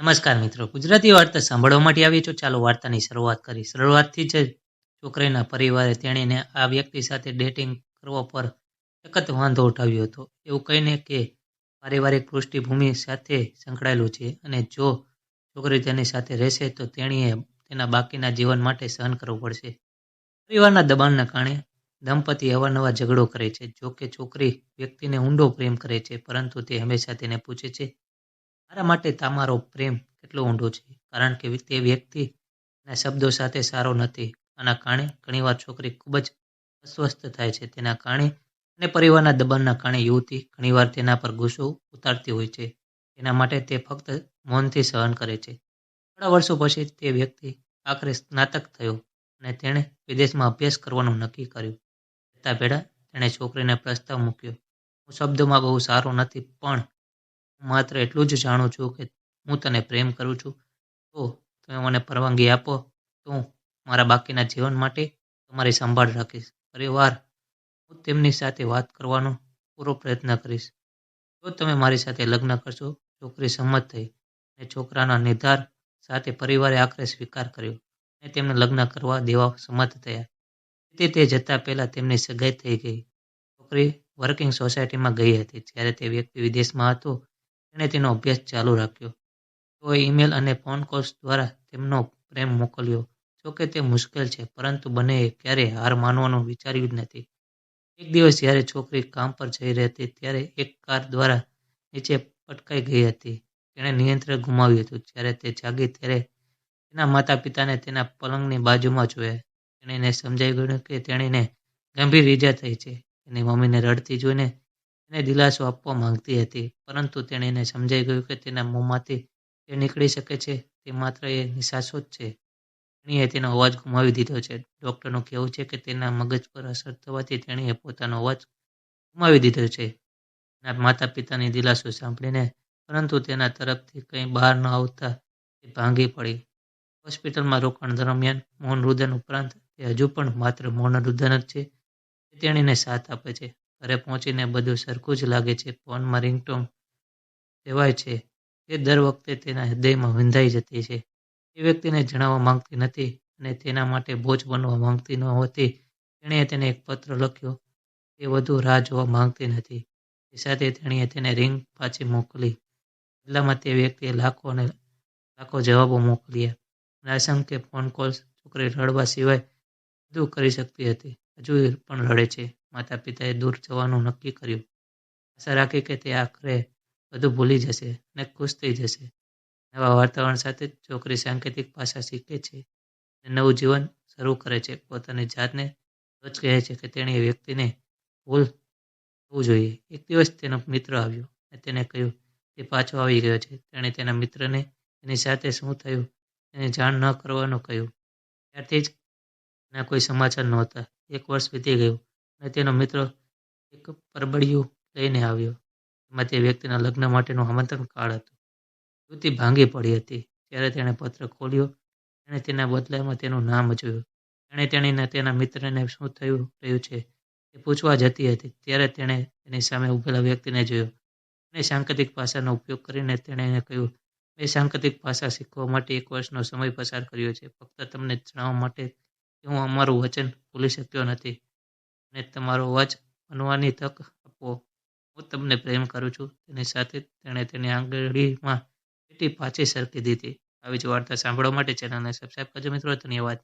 નમસ્કાર મિત્રો. ગુજરાતી વાર્તા સાંભળવા માટે આવી છો. ચાલો વાર્તાની શરૂઆત કરી શરૂઆતથી જ છોકરીના પરિવારે તેણીને આ વ્યક્તિ સાથે ડેટિંગ કરવા પર સખત વાંધો ઉઠાવ્યો હતો. એવું કહીને કે પારિવારિક પૃષ્ઠભૂમિ સાથે સંકળાયેલું છે અને જો છોકરી તેની સાથે રહેશે તો તેણીએ તેના બાકીના જીવન માટે સહન કરવું પડશે. પરિવારના દબાણના કારણે દંપતી અવારનવાર ઝઘડો કરે છે જો કે છોકરી વ્યક્તિને ઊંડો પ્રેમ કરે છે, પરંતુ તે હંમેશા તેને પૂછે છે મારા માટે તમારો પ્રેમ કેટલો ઊંડો છે? કારણ કે તે વ્યક્તિના શબ્દો સાથે સારો નથી. આના કારણે ઘણીવાર છોકરી ખૂબ જ અસ્વસ્થ થાય છે. તેના કારણે અને પરિવારના દબાણના કારણે યુવતી ઘણીવાર તેના પર ગુસ્સો ઉતારતી હોય છે. તેના માટે તે ફક્ત મૌનથી સહન કરે છે. થોડા વર્ષો પછી તે વ્યક્તિ આખરે સ્નાતક થયો અને તેણે વિદેશમાં અભ્યાસ કરવાનું નક્કી કર્યું. જતા પહેલા તેણે છોકરીને પ્રસ્તાવ મૂક્યો. હું શબ્દોમાં બહુ સારો નથી, પણ માત્ર એટલું જ જાણું છું કે હું તને પ્રેમ કરું છું. તો તમે મને પરવાનગી આપો, તો હું મારા બાકીના જીવન માટે તમારી સંભાળ રાખીશ. પરિવાર, હું તેમની સાથે વાત કરવાનો પૂરો પ્રયત્ન કરીશ. જો તમે મારી સાથે લગ્ન કરશો, છોકરી સંમત થઈ, અને છોકરાના નિર્ધાર સાથે પરિવારે આખરે સ્વીકાર કર્યો, અને તેમને લગ્ન કરવા દેવા સંમત થયા. તે તે જતા પહેલાં તેમની સગાઈ થઈ ગઈ. છોકરી વર્કિંગ સોસાયટીમાં ગઈ હતી, જ્યારે તે વ્યક્તિ વિદેશમાં હતો તેણે તેનો અભ્યાસ ચાલુ રાખ્યો. તેઓએ ઈમેલ અને ફોન કોલ્સ દ્વારા તેમનો પ્રેમ મોકલ્યો જોકે તે મુશ્કેલ છે, પરંતુ બંનેએ ક્યારેય હાર માનવાનું વિચાર્યું જ નથી. એક દિવસ જ્યારે છોકરી કામ પર જઈ રહી હતી, ત્યારે એક કાર દ્વારા નીચે પટકાઈ ગઈ હતી. તેણે નિયંત્રણ ગુમાવ્યું હતું. જ્યારે તે જાગી, ત્યારે તેના માતા પિતાને તેના પલંગની બાજુમાં જોયા. તેણીને સમજાઈ ગયું કે તેણીને ગંભીર ઈજા થઈ છે. એની મમ્મીને રડતી જોઈને તેને દિલાસો આપવા માંગતી હતી. પરંતુ તેણીને સમજાઈ ગયું કે તેના મોંમાંથી જે નીકળી શકે છે તે માત્ર એ નિશાસો જ છે. તેણીએ તેનો અવાજ ગુમાવી દીધો છે. ડૉક્ટરનું કહેવું છે કે તેના મગજ પર અસર થવાથી તેણીએ પોતાનો અવાજ ગુમાવી દીધો છે. તેના માતા પિતાની દિલાસો સાંભળીને પરંતુ તેના તરફથી કંઈ બહાર ન આવતા તે ભાંગી પડી. હોસ્પિટલમાં રોકાણ દરમિયાન મૌન રુદન ઉપરાંત તે હજુ પણ માત્ર મૌન રુદન જ છે. તેણીને સાથ આપે છે. ઘરે પહોંચીને બધું સરખું જ લાગે છે. ફોનમાં રિંગટોન કહેવાય છે તે દર વખતે તેના હૃદયમાં વિંધાઈ જતી છે. એ વ્યક્તિને જણાવવા માંગતી નથી અને તેના માટે બોજ બનવા માંગતી ન હોતી. તેણે તેને એક પત્ર લખ્યો. તે વધુ રાહ જોવા માંગતી નથી. એ સાથે તેણીએ તેને રિંગ પાછી મોકલી. બદલામાં તે વ્યક્તિએ લાખો અને લાખો જવાબો મોકલ્યા. અને અસંખ્ય ફોન કોલ્સ છોકરી રડવા સિવાય બધું કરી શકતી હતી. હજુ પણ રડે છે. માતા પિતાએ દૂર જવાનું નક્કી કર્યું. આશા રાખી કે તે આખરે બધું ભૂલી જશે અને ખુશ થઈ જશે. નવા વાતાવરણ સાથે છોકરી સાંકેતિક ભાષા શીખે છે અને નવું જીવન શરૂ કરે છે. પોતાની જાતને રોજ કહે છે કે તેણે એ વ્યક્તિને ભૂલ થવું જોઈએ. એક દિવસ તેનો મિત્ર આવ્યો અને તેને કહ્યું તે પાછો આવી ગયો છે. તેણે તેના મિત્રને તેની સાથે શું થયું એને જાણ ન કરવાનું કહ્યું. ત્યારથી જ એના કોઈ સમાચાર નહોતા. એક વર્ષ વીતી ગયું અને તેનો મિત્ર એક પરબડિયું લઈને આવ્યો. એમાં તે વ્યક્તિના લગ્ન માટેનું આમંત્રણ કાર્ડ હતું. યુવતી ભાંગી પડી હતી. ત્યારે તેણે પત્ર ખોલ્યો એણે તેના બદલામાં તેનું નામ જોયું તેણે તેણીને તેના મિત્રને શું થયું રહ્યું છે તે પૂછવા જતી હતી. ત્યારે તેણે તેની સામે ઊભેલા વ્યક્તિને જોયો. અને સાંકેતિક ભાષાનો ઉપયોગ કરીને તેણે એને કહ્યું, મેં સાંકેતિક ભાષા શીખવા માટે એક વર્ષનો સમય પસાર કર્યો છે. ફક્ત તમને જણાવવા માટે હું અમારું વચન ભૂલી શક્યો નથી. અને તમારો અવાજ બનવાની તક આપો. હું તમને પ્રેમ કરું છું. તેની સાથે તેણે તેની આંગળીમાં પેટી પાછી સરકી દીધી. આવી જ વાર્તા સાંભળવા માટે ચેનલને સબસ્ક્રાઈબ કરજો મિત્રો. ધન્યવાદ.